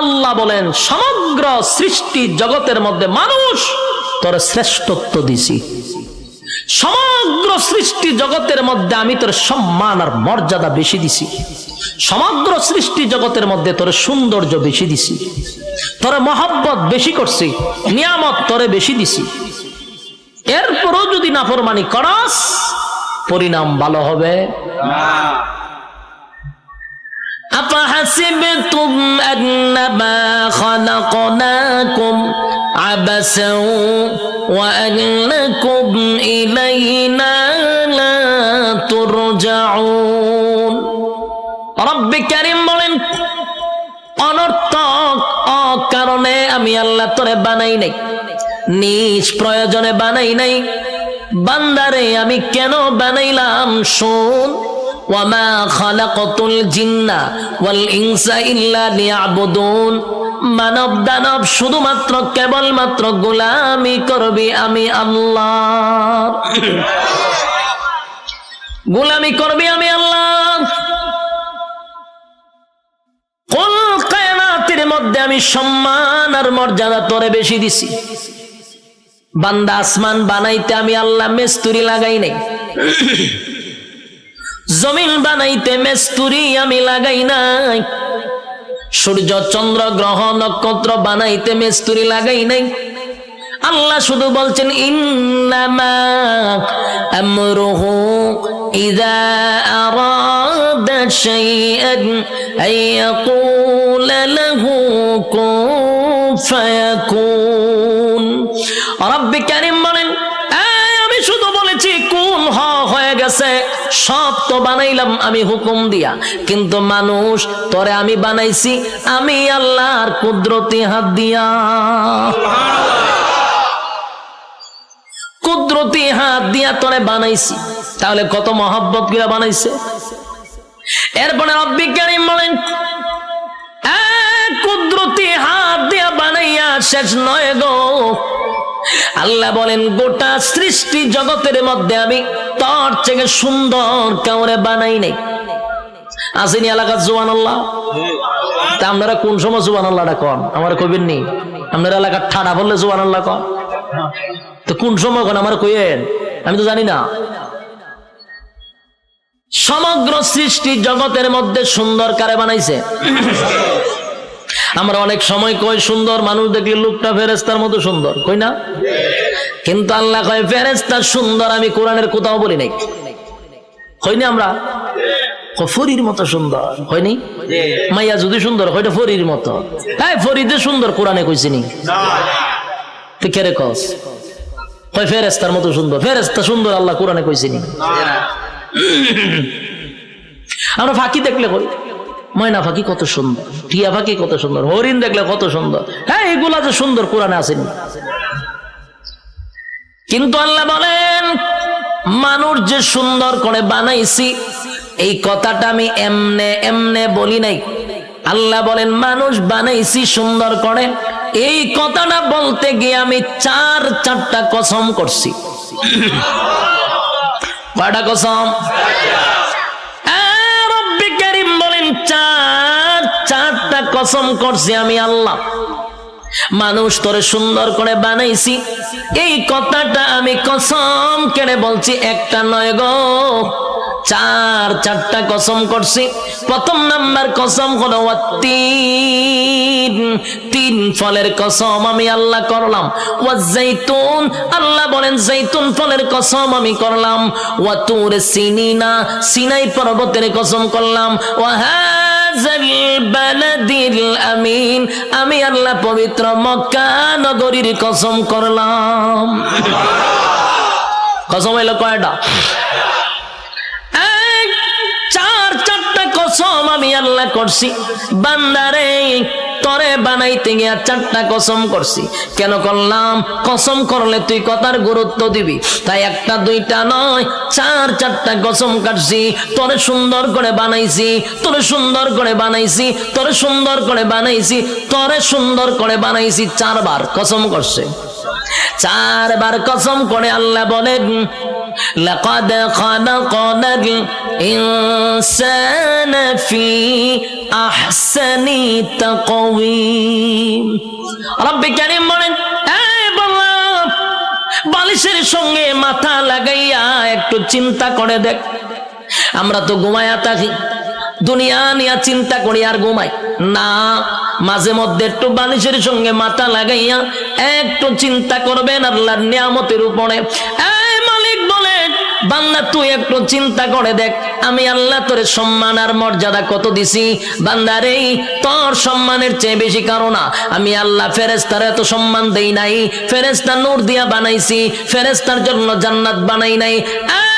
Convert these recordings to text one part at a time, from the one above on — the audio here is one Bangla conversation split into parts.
আল্লাহ বলেন, সমগ্র সৃষ্টি জগতের মধ্যে মানুষ তোর শ্রেষ্ঠত্ব দিছি। সমগ্র সৃষ্টি জগতের মধ্যে আমি তোর সম্মান আর মর্যাদা বেশি দিছি। সমগ্র সৃষ্টি জগতের মধ্যে তোর সৌন্দর্য বেশি দিছি। তোর মহাব্বত বেশি করছি, নিয়ামত তোরে বেশি দিছি। এরপরও যদি নাফরমানি করস, পরিণাম ভালো হবে। أفحسبتم أنما خلقناكم عبثا وأنكم إلينا لا ترجعون رب كريم বলেন অনর্থক অকারণে আমি আল্লাহ তোরে বানাই নাই নিজ প্রয়োজনে বানাই নাই বান্দারে আমি কেন বানাইলাম শোন ওয়ামা খালাকতুল জিন্না ওয়াল ইনসা ইল্লা লিয়াবুদুন। মানব দানব শুধুমাত্র কেবলমাত্র গোলামি করবি আমি আল্লাহ। গোলামি করবি আমি আল্লাহ। কোন কায়নাতের মধ্যে আমি সম্মান আর মর্যাদা তোরে বেশি দিছি? বান্দা আসমান বানাইতে আমি আল্লাহ মেস্তুরি লাগাই নাই। জমিন বানাইতে মেস্তুরি আমি লাগাই নাই। সূর্য, চন্দ্র, গ্রহ, নক্ষত্র বানাইতে মেস্তুরি লাগাই নাই। আল্লাহ শুধু বলছেন, ইন্নামা বলেন আমি শুধু বলেছি, কোন হয়ে গেছে। সব তো বানাইলাম আমি হুকুম দিয়া। কিন্তু মানুষ, তরে আমি বানাইছি, আমি আল্লাহর কুদরতি হাত দিয়া। কুদরতি হাত দিয়া তোরে বানাইছি। তাহলে কত মহাব্বত করে বানাইছে। এরপরে কারীম বলেন কুদরতি হাত দিয়া বানাইয়া শেষ নয় গো। আল্লাহ বলেন, গোটা সৃষ্টি জগতের মধ্যে আমি তোর থেকে সুন্দর কাউরে বানাই নাই। আসেনি এলাকার জুবান আল্লাহ তা আপনারা কোন সময় জুবান আল্লাহটা কন? আমার কবির নেই আপনার এলাকার ঠাডা বললে জুবান আল্লাহ কন? তো কোন সময় কন? আমার কইয়েন। আমি তো জানি না। সমগ্র সৃষ্টি জগতের মধ্যে সুন্দর কারে বানাইছে? আমরা অনেক সময় কই, সুন্দর মানুষ দেখলে লোকটা ফেরেস্তার মতো সুন্দর, কই না? কিন্তু আল্লাহ কয় ফেরেস্তা সুন্দর, আমি কোরআনের কোথাও বলি নাই। হয়নি আমরা? ফরির মতো সুন্দর হয়নি মাইয়া যদি সুন্দর হয়তো ফরির মতো। হ্যাঁ ফরিদে সুন্দর, কোরআনে কইছিনি তুই কেরে কস? কয় ফেরেস্তার মতো সুন্দর ফেরেস্তা সুন্দর আল্লাহ কোরআনে কইছিনি আমরা ফাঁকি দেখলে কই? ময়না ফাঁকি কত সুন্দর টিয়া ফাঁকি কত সুন্দর, হরিণ দেখলে কত সুন্দর। হ্যাঁ এগুলা যে সুন্দর কোরআনে আসেনি। কিন্তু আল্লাহ বলেন, মানুষ যে সুন্দর করে বানাইছি, এই কথাটা আমি এমনে এমনে বলি নাই। আল্লাহ বলেন, মানুষ বানাইছি সুন্দর করে, এই কথাটা বলতে গিয়ে আমি চার চারটা কসম করছি। কয়টা কসম? চারটা কসম করছি আমি আল্লাহ। মানুষ তোরে সুন্দর করে বানাইছি। এই কথাটা আমি কসম কেড়ে বলছি, একটা নয় গো। চার, চারটা কসম করছি। প্রথম নাম্বার কসম হলো তিন তিন ফলের কসম আমি আল্লাহ করলাম। ওয়া জৈতুন আল্লাহ বলেন, জৈতুন ফলের কসম আমি করলাম। ওয়া তুর সিনিনা, সিনাই পর্বতের কসম করলাম। ওয়া বালাদিল আমি আল্লাহ পবিত্র মক্কা নগরীর কসম করলাম। কসম হইল কয়টা? চার, চারটা কসম আমি আল্লাহ করছি। বান্দারে তরে বানাইতে গিয়া চারটা কসম করছি। কেন করলাম? কসম করলে তুই কথার গুরুত্ব দিবি। তাই একটা, দুইটা নয়, চার, চারটা কসম কাটছি। তোরে সুন্দর করে বানাইছি, তোরে সুন্দর করে বানাইছি, তোরে সুন্দর করে বানাইছি, তোরে সুন্দর করে বানাইছি চারবার কসম করছে। চারবার কসম করে আল্লাহ বলেন لقد خلقنا الإنسان في أحسن تقويم رب كريم বলেন এই বাবা বালিশের সঙ্গে মাথা লাগাইয়া একটু চিন্তা করে দেখ আমরা তো ঘুমায়া থাকি দুনিয়া নিয়ে চিন্তা করি আর ঘুমাই না মাঝে মধ্যে একটু বালিশের সঙ্গে মাথা লাগাইয়া একটু চিন্তা করবেন আল্লাহর নিয়ামতের উপরে এই মালিক বলেন বান্দা, তুই একটু চিন্তা করে দেখ, আমি আল্লাহ তোর সম্মান আর মর্যাদা কত দিছি? বান্দারে তোর সম্মানের চেয়ে বেশি কারণ না। আমি আল্লাহ ফেরেস্তার এত সম্মান দেই নাই ফেরেস্তা নূর দিয়া বানাইছি ফেরেস্তার জন্য জান্নাত বানাই নাই। এই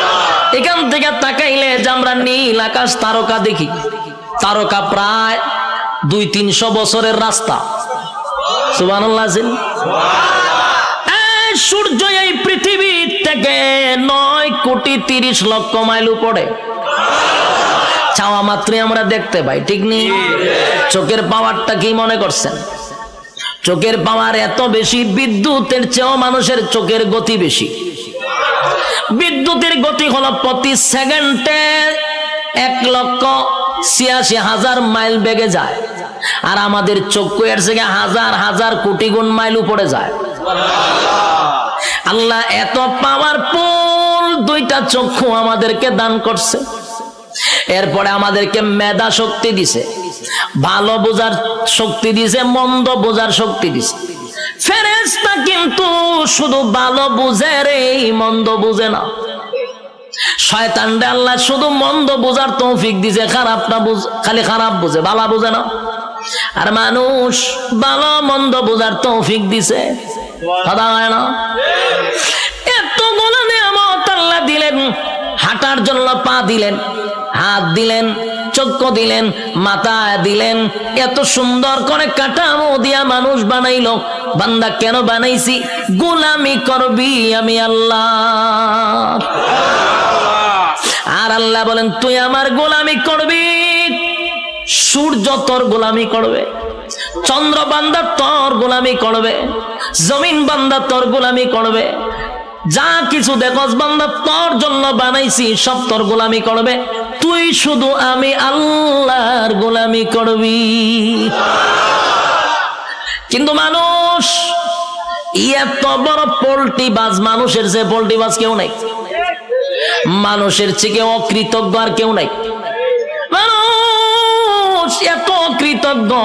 এখান থেকে তাকাইলে যে আমরা নীল আকাশ তারকা দেখি। তারকা প্রায় দুই তিনশো বছরের রাস্তা। সুবান সূর্য এই পৃথিবী থেকে নয় কোটি তিরিশ লক্ষ মাইল উপরে। চাওয়া মাত্রই আমরা দেখতে পাই, ঠিক নেই চোখের পাওয়ারটা কি মনে করছেন? চোখের পাওয়ার এত বেশি, বিদ্যুতের চেয়েও মানুষের চোখের গতি বেশি। বিদ্যুতের গতি হলো প্রতি সেকেন্ডে এক লক্ষ ছিয়াশি হাজার মাইল বেগে যায়। আর আমাদের চক্ষু এর থেকে হাজার হাজার কোটি গুণ মাইল উপরে যায়। আল্লাহ এত পাওয়ার পাওয়ারফুল দুইটা চক্ষু আমাদেরকে দান করছে। এরপরে আমাদেরকে মেধা শক্তি দিছে। ভালো বোঝার শক্তি দিছে, মন্দ বোঝার শক্তি দিছে। ফেরেস্তা কিন্তু শুধু ভালো বুঝে রে মন্দ বুঝে না। শয়তানরে আল্লাহ শুধু মন্দ বোঝার তৌফিক দিছে, খারাপটা বুঝ খালি খারাপ বুঝে, ভালো বুঝে না। আর মানুষ ভালো মন্দ বোঝার তৌফিক দিছে। কথা হয় না? এতগুলো নিয়ামত আল্লাহ দিলেন, হাঁটার জন্য পা দিলেন। হাত দিলেন, চক্ষু দিলেন মাথা দিলেন। এত সুন্দর করে কাটামো দিয়া মানুষ বানাইলো। বান্দা কেন বানাইছি? গোলামি করবি আমি আল্লাহ। আর আল্লাহ বলেন, তুই আমার গোলামি করবি। সূর্য তোর গোলামি করবে, চন্দ্র বান্দা তোর গোলামি করবে, জমিন বান্দা তোর গোলামি করবে যা কিছু দেখস বান্দা, তোর জন্য বানাইছি, সব তোর গোলামি করবে। তুই শুধু আমি আল্লাহর গোলামি করবি। কিন্তু মানুষ, এত বড় পোল্ট্রি বাজ, মানুষের যে পোল্ট্রি বাজ কেউ নাই। মানুষের থেকে অকৃতজ্ঞ আর কেউ নাই। মানুষ এত অকৃতজ্ঞ,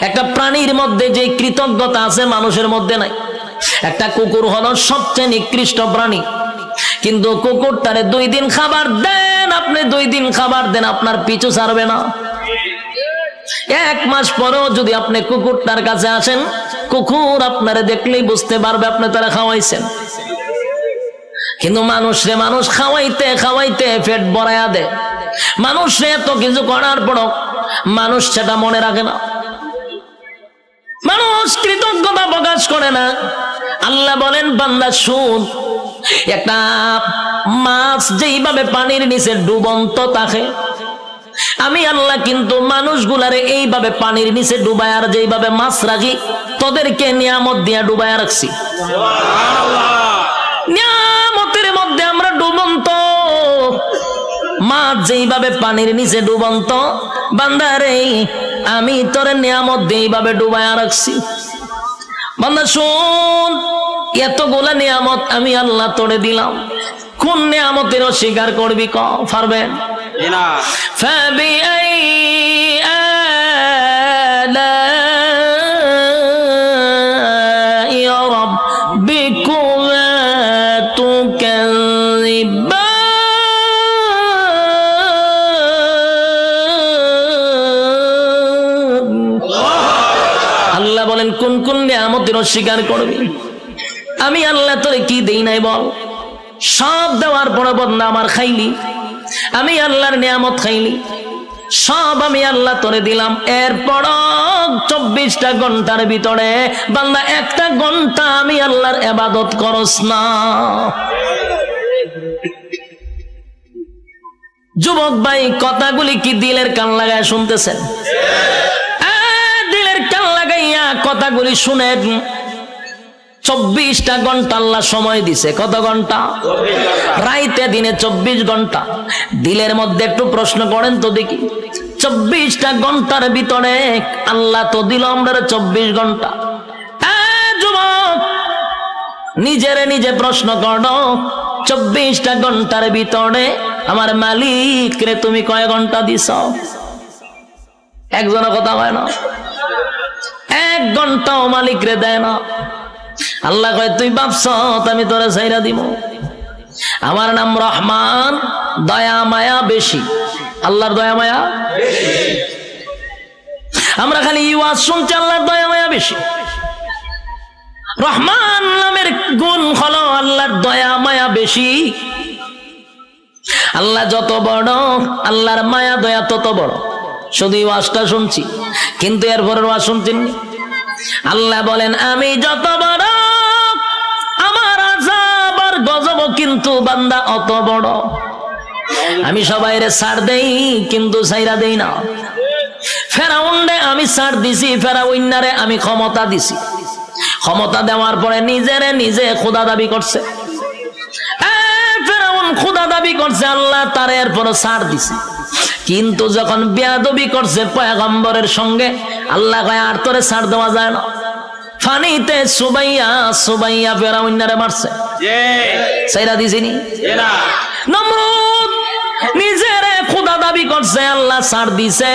একটা প্রাণীর মধ্যে যে কৃতজ্ঞতা আছে মানুষের মধ্যে নাই। একটা কুকুর হলো সবচেয়ে নিকৃষ্ট প্রাণী। কিন্তু কুকুরটারে দুই দিন খাবার দেন, আপনি দুই দিন খাবার দেন, আপনার পিছু ছাড়বে না। এক মাস পরেও যদি আপনি কুকুরটার কাছে আসেন, কুকুর আপনারে দেখলেই বুঝতে পারবে আপনি তারা খাওয়াইছেন। কিন্তু মানুষরে মানুষ খাওয়াইতে খাওয়াইতে পেট বড়াইয়া দে মানুষরে এত কিছু করার পরও মানুষ সেটা মনে রাখে না। মানুষ কৃতজ্ঞতা প্রকাশ করে না। আল্লাহ বলেন, বান্দা, শুন, একটা মাছ যেইভাবে পানির নিচে ডুবন্ত থাকে, আমি আল্লাহ কিন্তু মানুষগুলারে এইভাবে পানির নিচে ডুবায় আর যেইভাবে মাছ রাখি, তোদেরকে নিয়ামত দিয়া ডুবায় রাখছি। নিয়ামতের মধ্যে আমরা ডুবন্ত। মাছ যেইভাবে পানির নিচে ডুবন্ত, বান্দারে আমি তোর নিয়ামত দিয়ে এইভাবে ডুবায়া রাখছি। বান্দা শোন এতগুলা নিয়ামত আমি আল্লাহ তোরে দিলাম। কোন নিয়ামতের অস্বীকার করবি ক কোন অস্বীকার করবি? আমি আল্লাহ তোরে কি দেই নাই বল? সব দেওয়ার পরে বদনা আমার খাইলি। আমি আল্লাহর নিয়ামত খাইলি। সব আমি আল্লাহ তোরে দিলাম। এরপর চব্বিশটা ঘণ্টার ভিতরে বান্দা, একটা ঘণ্টা আমি আল্লাহর এবাদত করস না। যুবক ভাই, কথাগুলি কি দিলের কান লাগায় শুনতেছেন? কথাগুলি শুনেন চব্বিশটা ঘণ্টা আল্লাহ সময় দিছে। কত ঘণ্টা? রাইতে দিনে চব্বিশ ঘণ্টা। দিলের মধ্যে একটু প্রশ্ন করেন তো দেখি। চব্বিশটা ঘণ্টার ভিতরে আল্লাহ তো দিল আমরা চব্বিশ ঘণ্টা। নিজেরে নিজে প্রশ্ন করো। চব্বিশটা ঘণ্টার ভিতরে আমার মালিক রে তুমি কয় ঘণ্টা দিছ? একজনের কথা হয় না। এক ঘন্টাও মালিক রে দেয় না। আল্লাহ কয়, তুই ভাবছ, আমি তোরে সাইরা দিব? আমার নাম রহমান, দয়া মায়া বেশি। আল্লাহর দয়া মায়া আমরা খালি ইওয়াজ শুনছি, আল্লাহর দয়া মায়া বেশি। রহমান নামের গুণ হলো আল্লাহর দয়া মায়া বেশি। আল্লাহ যত বড়, আল্লাহর মায়া, দয়া তত বড়। শুধু ওয়াজটা শুনছি, কিন্তু এরপরের ওয়াজ শুনছেন? আল্লাহ বলেন, আমি যত বড়, আমার আজাব আর গজব কিন্তু বান্দা অত বড়। আমি সবাইরে ছাড় দেই, কিন্তু সাইরা দেই না। ফেরাউন্ডে আমি ছাড় দিছি ফেরাউন্নারে আমি ক্ষমতা দিছি। ক্ষমতা দেওয়ার পরে নিজেরে নিজে খোদা দাবি করছে। ফেরাউন, খোদা দাবি করছে, আল্লাহ তার এরপর ছাড় দিছে। কিন্তু যখন বেয়াদবি করছে পয়গম্বরের সঙ্গে আল্লাহ কয় আর তোরে ছাড় দেওয়া যায় না। ফানিতে সুবাইয়া সুবাইয়া ফেরাউন্নারে মারছে। সাইরা দিছিনি? নমরুদ নিজেরে খোদা দাবি করছে আল্লাহ ছাড় দিছে।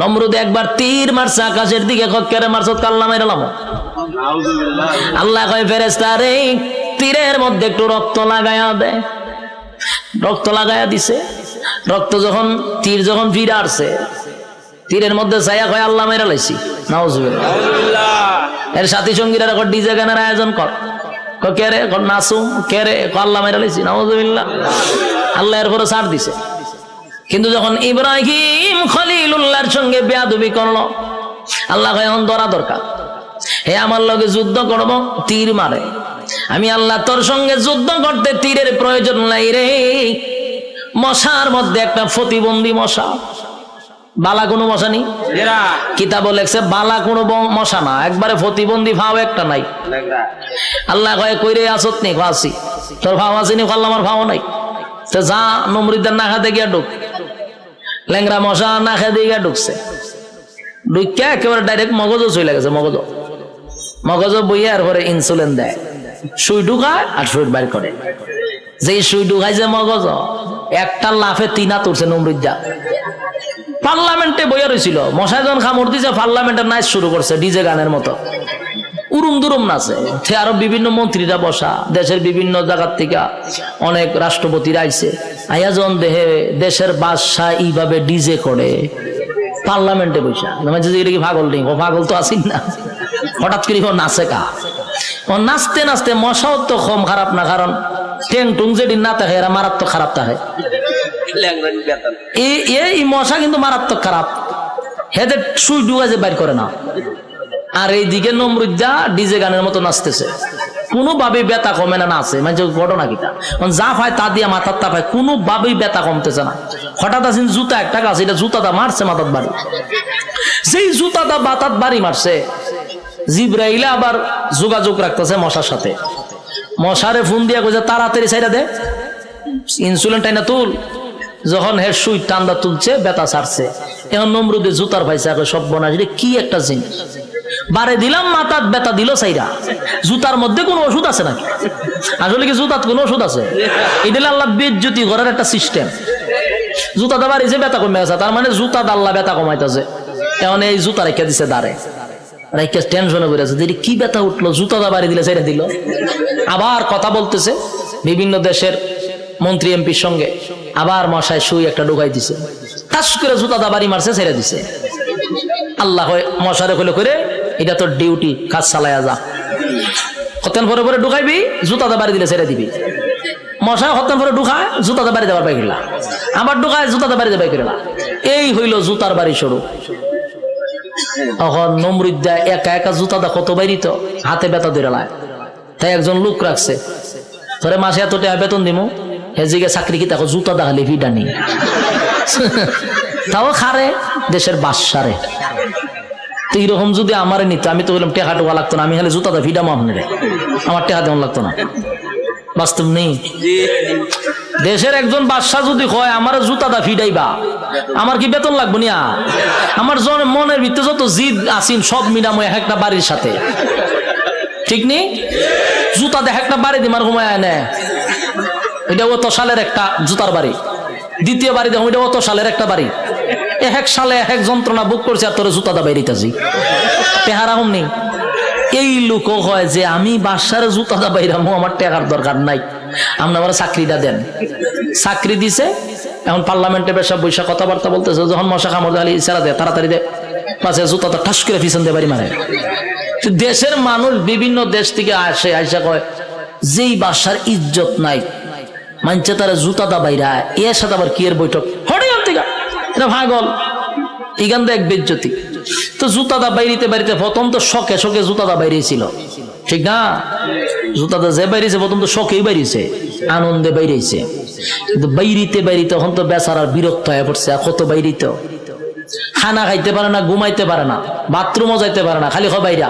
নমরুদ একবার তীর মারছে আকাশের দিকে কেড়ে মারছত কাল্লা মেরালাম আল্লাহ কয় ফেরেস্তা রে তীরের মধ্যে একটু রক্ত লাগায়া দে। রক্ত লাগায়া দিছে। রক্ত যখন তীর যখন ফিরে আসছে তীরের মধ্যে ছায়া কয় আল্লাহ মেরা লাইছি। নাউজুবিল্লাহ। এর সাথী সঙ্গীরা এখন ডিজে গানের আয়োজন কর। ক রে? ক নাসুম? কে রে? আল্লাহ মেরা লাইছি। নাউজুবিল্লাহ। আল্লাহ এর পরে ছাড় দিছে। কিন্তু যখন ইব্রাহিম খলিলুল্লাহর সঙ্গে বেয়াদবি করল আল্লাহ এখন ধরা দরকার। হে আমার লগে যুদ্ধ করব তীর মারে। আমি আল্লাহ তোর সঙ্গে যুদ্ধ করতে তীরের প্রয়োজন নাই রে। মশার মধ্যে একটা প্রতিবন্ধী মশা। বালা কোনো মশা নেই? কিতাব লেখছে বালা কোনো মশা না। একবারে প্রতিবন্ধী ভাও একটা নাই। আল্লাহ কয়ে কইরে আসত নি আসি। তোর ভাও আসেনি কল্লা আমার ভাও নাই। তো যা নমরিদের না খাতে গিয়া ঢুক। ল্যাংরা মশা না খেতে গিয়া ঢুকছে। ঢুকিয়া একেবারে ডাইরেক্ট মগজও চলে গেছে মগজ মগজ বইয়া আর পরে ইনসুলিন দেয়। সুই ঢুকায় আর সুই বাইর করে। যে সুই ঢুকায় যে মগজ, একটা লাফে তিনা তুলছে নমরিদা পার্লামেন্টে বইয়া রয়েছিল মশাই যখন খামড় দিছে, পার্লামেন্টের নাচ শুরু করছে ডিজে গানের মতো। উরুম দুরুম নাচে। সে আরও বিভিন্ন মন্ত্রীরা বসা, দেশের বিভিন্ন জায়গার থেকে অনেক রাষ্ট্রপতিরা আইছে। আয়াজন দেহে, দেশের বাদশাহ এইভাবে ডিজে করে পার্লামেন্টে বসা মানে যে এটা কি পাগল নেই, ও পাগল তো আসিন না। হঠাৎ করে নাচে কা। ও নাচতে নাচতে মশাও তো কম খারাপ না, কারণ টেং না থাকে, এরা মারাত্মক খারাপ থাকে। এই মশা কিন্তু মারাত্মক খারাপ। হেদের সুই বাইর করে না। আর নমরুদ্দা ডিজে গানের মতো নাচতেছে। ব্যথা কমে না নাচে মানে ঘটনা কিটা। যা পায় তা দিয়ে মাথার তা পায় কোনোভাবেই ব্যথা কমতেছে না। হঠাৎ আসেন জুতা, একটা গাছ, এটা জুতাটা মারছে মাথার বাড়ি। যেই জুতাটা বাতাত বাড়ি মারছে জিব্রাইলে আবার যোগাযোগ রাখতেছে মশার সাথে। মশারে ফোন দিয়া কইছে, তাড়াতাড়ি সাইডা দে। ইনসুলিন টাইনা তুল। যখন হে সুই টান্দা তুলছে বেতা ছাড়ছে। এখন নমরুদে জুতার ভাইছে আগে সব বনাস কি একটা জিনিস বারে দিলাম মাথার বেতা দিল সাইরা জুতার মধ্যে কোনো ওষুধ আছে নাকি? আসলে কি জুতাত কোনো ওষুধ আছে? এটা আল্লাহ বেজ্জতি করার একটা সিস্টেম। জুতা জুতাটা বাড়িছে বেতা কমে আছে তার মানে জুতা দাল্লা বেতা কমাইতেছে। এখন এই জুতা রেখে দিছে দাঁড়ে। টেনশনে যে কি ব্যথা উঠল জুতাটা বাড়ি দিলে ছেড়ে দিল। আবার কথা বলতেছে বিভিন্ন দেশের মন্ত্রী এমপির সঙ্গে। আবার মশায় সুই একটা ঢুকাই দিছে। তাস করে জুতাটা বাড়ি মারছে, ছেড়ে দিছে। আল্লাহ মশারে হলে করে, এটা তোর ডিউটি, কাজ চালায়া যা। হত্যান পরে পরে ঢুকাইবি জুতাতে বাড়ি দিলে ছেড়ে দিবি। মশায় হত্যান পরে ঢুকায় জুতাতে বাড়ি দেবার পাই আবার ঢুকায় জুতাতে বাড়ি দেবাই গেলা। এই হইল জুতার বাড়ি শুরু। তখন নমরুদ্দা একা একা জুতাদা কত তো হাতে বেতা ধরে লায়। তাই একজন লোক রাখছে। ধরে মাসে এত টাকা বেতন দিমু হেজিকে চাকরি কি দেখো, জুতা দেখালে ভিডা নেই। তাও খারে, দেশের বাসারে তো এইরকম যদি আমারে নিত, আমি তো বললাম, টেকা টোকা লাগতো না, আমি খালি জুতা দা ভিডাম আপনারে আমার টেকা তেমন লাগতো না। বাস্তব নেই। দেশের একজন বাদশাহ যদি হয় আমার জুতা দা ফিডাইবা আমার কি বেতন লাগবো নিয়া? আমার মনের ভিতরে যত জিদ আসিন সব মিলাম একটা বাড়ির সাথে। ঠিক নেই জুতা দেখ একটা বাড়ি দিমার ঘুমায় নে এটা অত সালের একটা জুতার বাড়ি। দ্বিতীয় বাড়ি দেখো এটা অত সালের একটা বাড়ি। এক সালে এক যন্ত্রণা বুক করছে, আর তোর জুতা দা বাইরিতেছি। পেহারা হম নেই এই লোক হয় যে, আমি বাসার জুতা দা বাইরামো, আমার টাকার দরকার নাই। আপনি আমার চাকরিটা দেন। চাকরি দিছে, এখন পার্লামেন্টে বেসা বৈশা কথাবার্তা বলতেছে, যখন মশা কামড় আলী, ইশারা দেয়, তাড়াতাড়ি দে। পাশে জুতাটা ঠাস করে পিছন দিয়ে বাড়ি মারে। দেশের মানুষ বিভিন্ন দেশ থেকে আসে, আইসা কয়, যেই বাসার ইজ্জত নাই মানছে তারা জুতা দা বাইরা এর সাথে আবার কি এর বৈঠক? থেকে এটা ভাগল। ইগান এক বেজ্জতি। তো জুতা দা বাইরিতে বাড়িতে প্রথম তো শখে শখে জুতা দা বাইরেছিল ঠিক না? জুতা যে বাইরেছে, প্রথম তো শখেই বাইরেছে, আনন্দে বাইরেছে। কিন্তু বাইরিতে বাইরিতে তখন তো বেচারার বিরক্ত হয়ে পড়ছে কত খানা খাইতে পারে না, ঘুমাইতে পারে না, বাথরুমও যাইতে পারে না, খালি বাইরা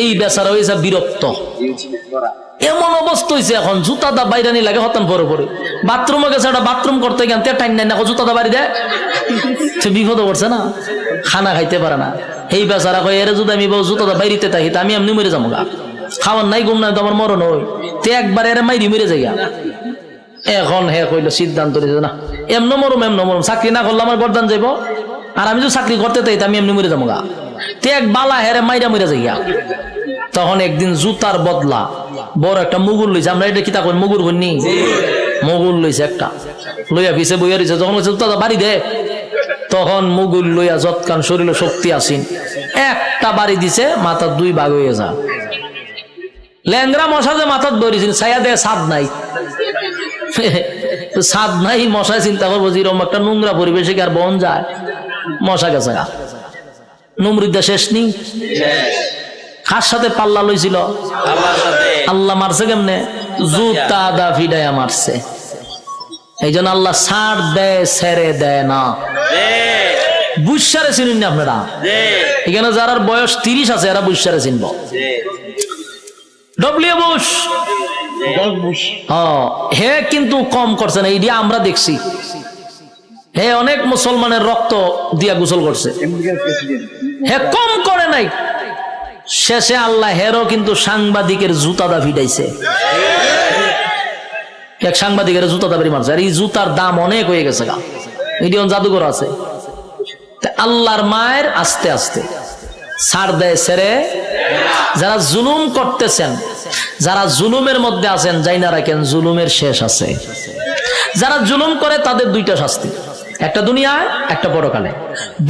এই বেচারা হয়েছে বিরক্ত। এমন অবস্থা হয়েছে এখন জুতা দা বাইরে নি লাগে হতান পরে পরে। বাথরুমে গেছে, একটা বাথরুম করতে তে টাইম নাই না জুতা দা বাড়ি দেয়। সে বিপদ পড়ছে না, খানা খাইতে পারে না। এই বেচারা কয়, এরে যদি আমি বউ জুতা দা বাইরিতে থাকি, তা আমি এমনি মরে যাব গা। খাওয়ার নাই, ঘুম নাই, তো আমার মরণ হই তে একবার এরে মাইরি মরে যাই গা। এখন হে কইল, সিদ্ধান্ত না। এমন মরম এমন মরম। চাকরি না করলে আমার গরদান যাইব। আর আমি যদি চাকরি করতে তাই আমি এমনি মরে যাব গা। তে এক বালা হেরে মাইরা মরে যাই গা। তখন একদিন জুতার বদলা, বড় একটা মুগুর লইছে। আমরা এটা কিতা কই, মুগুর কইনি মুগুর লইছে একটা। লইয়া পিছে বইয়া রইছে। যখন বলছে জুতা বাড়ি দে। তখন মুগুর লইয়া যৎকান শরীরে শক্তি আসিন। একটা বাড়ি দিছে, মাথা দুই ভাগ হয়ে যা ল্যাংরা মশা যে মাথাত বইরেছেন ছায়া দেয় সাদ নাই। সাদ নাই মশায় চিন্তা করব যে এরকম একটা নোংরা পরিবেশে আর বন যায়? মশা গেছে গা। শেষ নেই? কার সাথে পাল্লা লইছিল? আল্লাহ মারছে কেমনে? জুতা দা ফিডাইয়া মারছে। এই জন্য আল্লাহ ছাড় দেয় ছেড়ে দেয় না। বুসারে চিনুন না আপনারা? এখানে যারা বয়স তিরিশ আছে এরা বুসারে চিনব। ডব্লিউ বুশ হ্যাঁ, হে কিন্তু কম করছে না এইটা আমরা দেখছি। হে অনেক মুসলমানের রক্ত দিয়া গোসল করছে। হে কম করে নাই। শেষে আল্লাহ হেরও কিন্তু সাংবাদিকের জুতা দা ভিড়াইছে এক সাংবাদিকের জুতা দাবি মারছে। আর এই জুতার দাম অনেক হয়ে গেছে গা। মিডিয়ন জাদুঘর আছে। আল্লাহর মায়ের আস্তে আস্তে। ছাড় দেয় ছেড়ে যারা জুলুম করতেছেন, যারা জুলুমের মধ্যে আছেন যাই না রাখেন, জুলুমের শেষ আছে। যারা জুলুম করে তাদের দুইটা শাস্তি। একটা দুনিয়ায়, একটা পরকালে।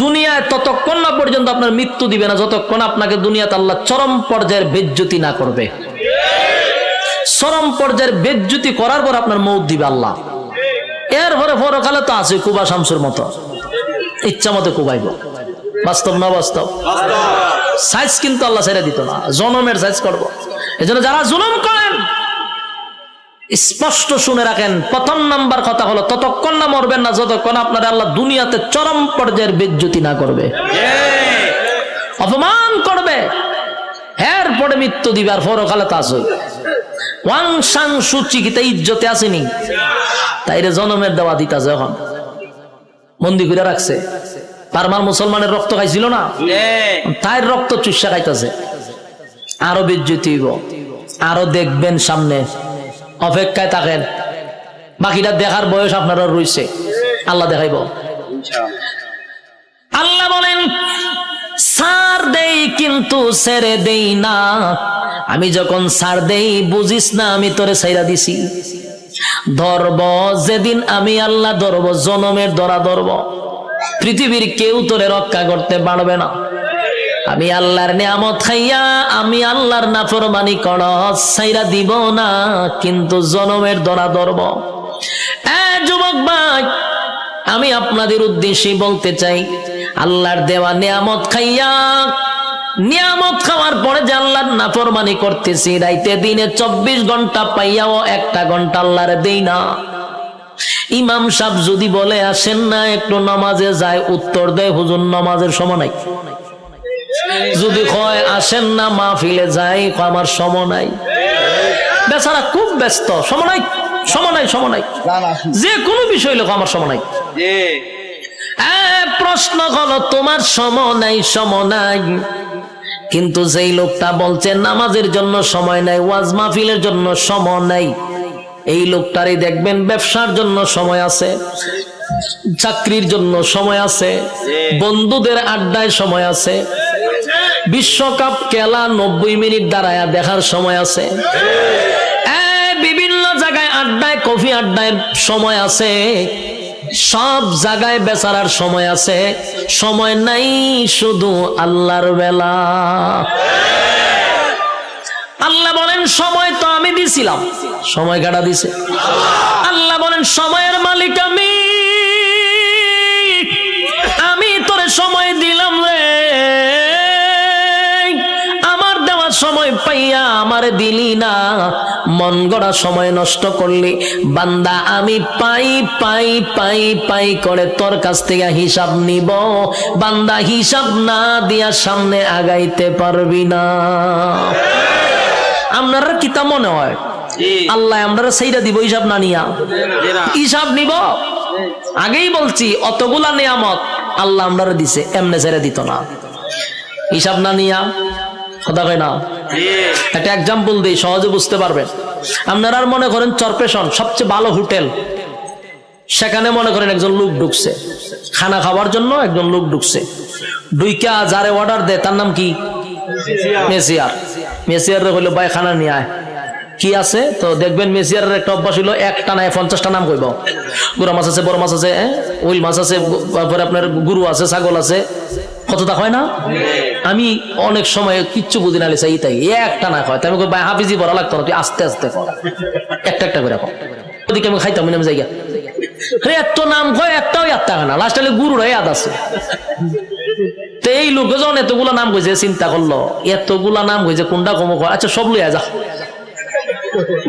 দুনিয়ায় ততক্ষণ না পর্যন্ত আপনার মৃত্যু দিবে না, যতক্ষণ আপনাকে দুনিয়াতে আল্লাহ চরম পর্যায়ের বেজ্যুতি না করবে। চরম পর্যায়ের বেজ্জতি করার পর আপনার মৌত দিবে আল্লাহ। এরপরে পরকালে তো আছে কুবা শামসুর মতো। ইচ্ছা মতো কুবাইব। বাস্তব না বাস্তব? সাইজ কিন্তু আল্লাহ ছেড়ে দিত না। জনমের সাইজ করব। এই জন্য যারা জুলুম করেন, স্পষ্ট শুনে রাখেন, প্রথম নাম্বার কথা হলো, ততক্ষণ না মরবেন না, যতক্ষণ আপনার আল্লাহ দুনিয়াতে চরম পর্যায়ের বেজ্জতি না করবে। অপমান করবে। এর পরে মৃত্যু দিবে, আর পরকালে তা আছে। ওয়াং সাং সুচি কি তা ইজ্জতে আসেনি। তাইরে জনমের দেওয়া দিতাছে এখন। বন্দি করে রাখছে। পারমার মুসলমানের রক্ত খাইছিল না? তাই রক্ত চুষা খাইতেছে। আরও বিজ্জুতি আরও দেখবেন সামনে। অপেক্ষায় থাকেন। বাকিটা দেখার বয়স আপনারা রয়েছে আল্লাহ দেখাইব। আল্লাহ বলেন সার দেই কিন্তু ছেড়ে দেই না। আমি যখন সার দেই বুঝিস না আমি তোরে সাইরা দিছি। ধরব যেদিন আমি আল্লাহ ধরব জনমের ধরা ধরব। পৃথিবীর কেউ তোরে রক্ষা করতে পারবে না। আমি আল্লাহর নিয়ামত খাইয়া, আমি আল্লাহর নাফরমানি কর সাইরা দিব না, কিন্তু জনমের দরা ধরব। যুবক ভাই, আমি আপনাদের উদ্দেশ্যে বলতে চাই, আল্লাহর দেওয়া নিয়ামত খাইয়া, নিয়ামত খাওয়ার পরে যে আল্লাহর নাফরমানি করতেছি, রাইতে দিনে চব্বিশ ঘণ্টা পাইয়াও একটা ঘণ্টা আল্লাহর দেই না। ইমাম সাহেব যদি বলে আসেন না একটু নামাজে যায়। উত্তর দেয় হুজুর নামাজের সময় নাই। যদি কয় আসেন না মাহফিলে যাই। আমার সময় নাই। বেচারা খুব ব্যস্ত। সময় নাই? নাই যে কোনো বিষয় লোক আমার নাই। এ, প্রশ্ন হলো তোমার সম নাই সম নাই। কিন্তু যেই লোকটা বলছে নামাজের জন্য সময় নাই ওয়াজ মাহফিলের জন্য সময় নাই। এই লোকটারই দেখবেন ব্যবসার জন্য সময় আছে, চাকরির জন্য সময় আছে, বন্ধুদের আড্ডায় সময় আছে, বিশ্বকাপ খেলা নব্বই মিনিট দাঁড়ায়া দেখার সময় আছে। বিভিন্ন জায়গায় আড্ডায়, কফি আড্ডায় সময় আছে, সব জায়গায় বেচারার সময় আছে। সময় নাই শুধু আল্লাহর বেলা। সময় তো আমি দিছিলাম। সময় কাটা দিছে? আল্লাহ বলেন সময়ের মালিক আমি। আমি তোরে সময় দিলাম রে। আমার দেওয়ার সময় পাইয়া আমার দিলি না। মন গড়া সময় নষ্ট করলি। বান্দা আমি পাই পাই পাই পাই করে তোর কাছ থেকে হিসাব নিব। বান্দা হিসাব না দিয়া সামনে আগাইতে পারবি না। আপনারা কিতা মনে হয়? আল্লাহ আমরা সেইটা দিব হিসাব না নিয়া। হিসাব নিব? আগেই বলছি অতগুলা নিয়ামত আল্লাহ আমরা দিছে এমনে ছেড়ে দিত না। হিসাব না নিয়া কথা কয় না? একটা এক্সাম্পল দিই সহজে বুঝতে পারবেন। আপনারা আর মনে করেন চরপেশন সবচেয়ে ভালো হোটেল। সেখানে মনে করেন একজন লোক ঢুকছে। খানা খাওয়ার জন্য একজন লোক ঢুকছে। ডুইকা যারে অর্ডার দেয় তার নাম কি? মেসিয়ার। মেসিয়ার হইল ভাই, খানা নিয়ে আয়। কি আছে? তো দেখবেন মেসিয়ারের একটা অভ্যাস হইল একটা নাই পঞ্চাশটা নাম কইব। গুড়া মাছ আছে, বড় মাছ আছে হ্যাঁ? উইল মাছ আছে তারপরে আপনার গুরু আছে, ছাগল আছে। কতটা হয় না? আমি অনেক সময় কিচ্ছু বুঝি না, লিসা তাই একটা না হয়। তাই আমি ভাই, হাফিজি বড় লাগতো না, তুই আস্তে আস্তে কর একটা একটা করে ওদিকে আমি খাইতাম আমি জায়গা এত নাম কয় একটাও একটা হয় না, লাস্ট হলে গুরুর ইয়াদ আছে। এই লোকজন এতগুলা নাম কইছে, চিন্তা করল, এতগুলা নাম কইছে কোনটা কম আচ্ছা সব লইয়া যা।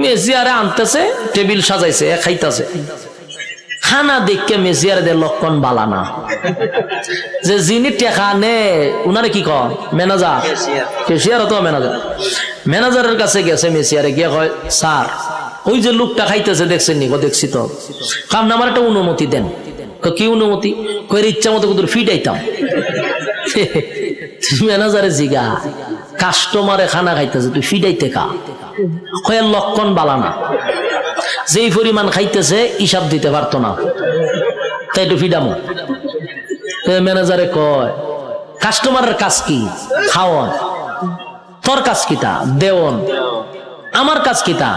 মেসিয়ারে আনতেছে, টেবিল সাজাইছে খাইতাছে। খানা লক্ষণ বালা না। যে যিনি টেকা নে, উনারে কি ম্যানেজার। Cashier manager. ম্যানেজারের কাছে গেছে মেসিয়ারে গিয়ে কয়, স্যার, ওই যে লোকটা খাইতেছে, দেখছেন নি? দেখছি তো। কাম আমার একটা অনুমতি দেন। কি অনুমতি? কয়ের ইচ্ছা মতো কিন্তু ফিটাইতাম জিগা কাস্টমারে খানা খাইতেছে, তুই ফিডাইতে কা কয়ের লক্ষণ বালানা যেই পরিমাণ খাইতেছে, হিসাব দিতে পারতো না। তাই একটু ফিডামো। ম্যানেজারে কয় কাস্টমারের কাজ কি? খাওয়ান। তোর কাজ কিতা দেওয়ন। আমার কাজ কিতা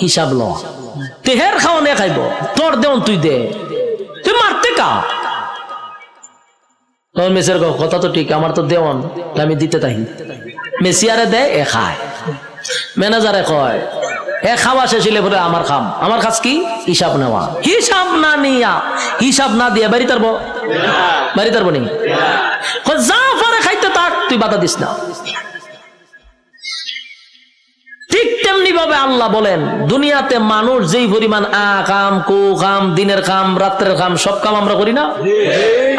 হিসাব ল। তেহের খাওয়ানে খাইব। তোর দেওন তুই দে। তুই মারতে কা তখন মেসের কথা তো ঠিক, আমার তো দেওয়ান, আমি দিতে তাই মেসিয়ারে দেয়, এ খায়। ম্যানেজারে কয়, এ খাওয়া শেষ হইলে বলে আমার খাম। আমার কাজ কি? হিসাব নেওয়া। হিসাব না নিয়া, হিসাব না দিয়া বাড়ি তারবো? বাড়ি তারবো নি যা পরে খাইতে তাক তুই বাধা দিস না। তেমনি ভাবে আল্লাহ বলেন, দুনিয়াতে মানুষ যেই পরিমাণ আ কাম কু কাম দিনের কাম রাত্রের কাম সব কাম আমরা করি না?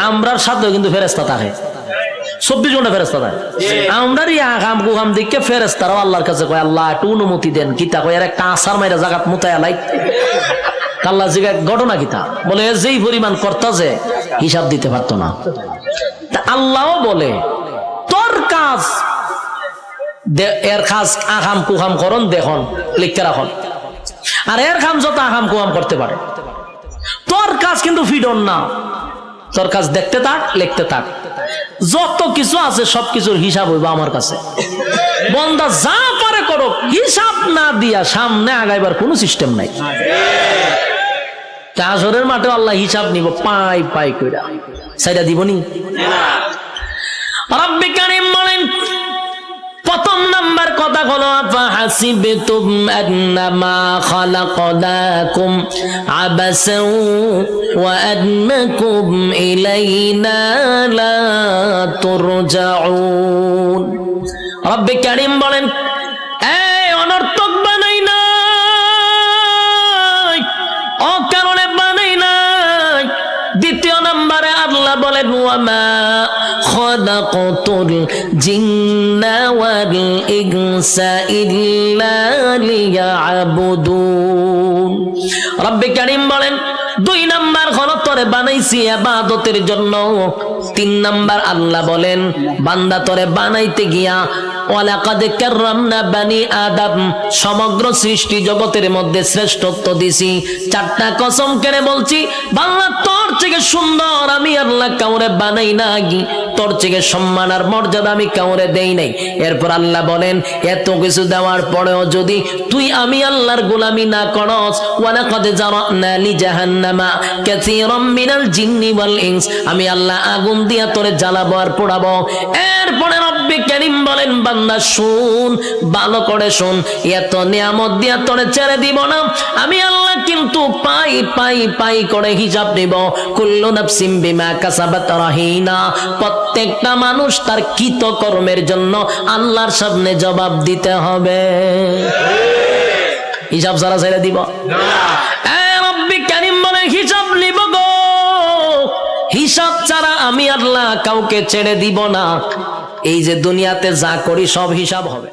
আমরার সাথেও কিন্তু ফেরেস্তা থাকে। চব্বিশ ঘণ্টা থাকে। ইয়া কাম কু কাম দিকে ফেরেস্তারাও আল্লাহর কাছে কয়, আল্লাহ, একটু অনুমতি দেন কিতা কয় আর একটা আসার মাইরা জাগাত মুতায় লাই আল্লাহ জিগা ঘটনা কিতা বলে, যেই পরিমাণ কর্তা যে, হিসাব দিতে পারতো না। তা আল্লাহও বলে, তোর কাজ এর কাজ আহাম কুহাম করন দেখুন লিখতে রাখুন। আর এর কাম যত আহাম কুহাম করতে পারে। তোর কাজ কিন্তু ফিডন না। তোর কাজ দেখতে থাক লিখতে থাক। যত কিছু আছে সব কিছুর হিসাব হইব আমার কাছে। বন্দা যা পারে করো হিসাব না দিয়া সামনে আগাইবার কোনো সিস্টেম নাই। কাজরের মাঠে আল্লাহ হিসাব নিব পাই পাই কইরা। সেটা দিবনি? রব্বি কারিম বলেন প্রথম নাম্বার কথা হলো হাসিবতুম আন্নামা খালাকনাকুম আবাসাও ওয়া আন্নাকুম ইলাইনা লা তুরজাউন। রব্বি কারিম বলেন, এই অনর্থক বানাই নাই, অকারণে বানাই নাই। দ্বিতীয় নম্বরে আল্লাহ বলেন ওয়ামা খলাকতুল জিন্না ওয়াল إلا ليعبدون رب كريم বলেন দুই নাম্বার হলো তোরে বানাইছি ইবাদতের জন্য। তিন নাম্বার আল্লাহ বলেন, বান্দা তোরে বানাইতে গিয়া সমগ্র সৃষ্টি জগতের মধ্যে শ্রেষ্ঠত্ব দিছি। চারটা কসম কেড়ে বলছি বাংলা তোর থেকে সুন্দর আমি আল্লাহ কাউরে বানাই নাই। তোর থেকে সম্মান আর মর্যাদা আমি কাউরে দেই নাই। এরপর আল্লাহ বলেন, এত কিছু দেওয়ার পরেও যদি তুই আমি আল্লাহর গোলামি না করস, ওয়ালাকাদ জারানা লি জাহান্নামা, কাসীরাম মিনাল জিন্নি ওয়াল ইনস। আমি আল্লাহ আগুন দিয়া তোরে জ্বালাবো আর পোড়াবো। এরপরে রব্বি কারীম বলেন, বান্দা, শুন, ভালো করে শুন। এত নিয়ামত দিয়া তোরে ছেড়ে দিব না। আমি আল্লাহ কিন্তু পাই পাই পাই করে হিসাব নিব। কুল্লু নাফসিম বিমা কাসাবাত প্রত্যেকটা মানুষ তার কৃত কর্মের জন্য আল্লাহর সামনে জবাব দিতে হবে। হিসাব সারা ছেড়ে দিব। এ হিসাব ছাড়া আমি আল্লাহ কাউকে ছেড়ে দিব না। এই যে দুনিয়াতে যা করি সব হিসাব হবে।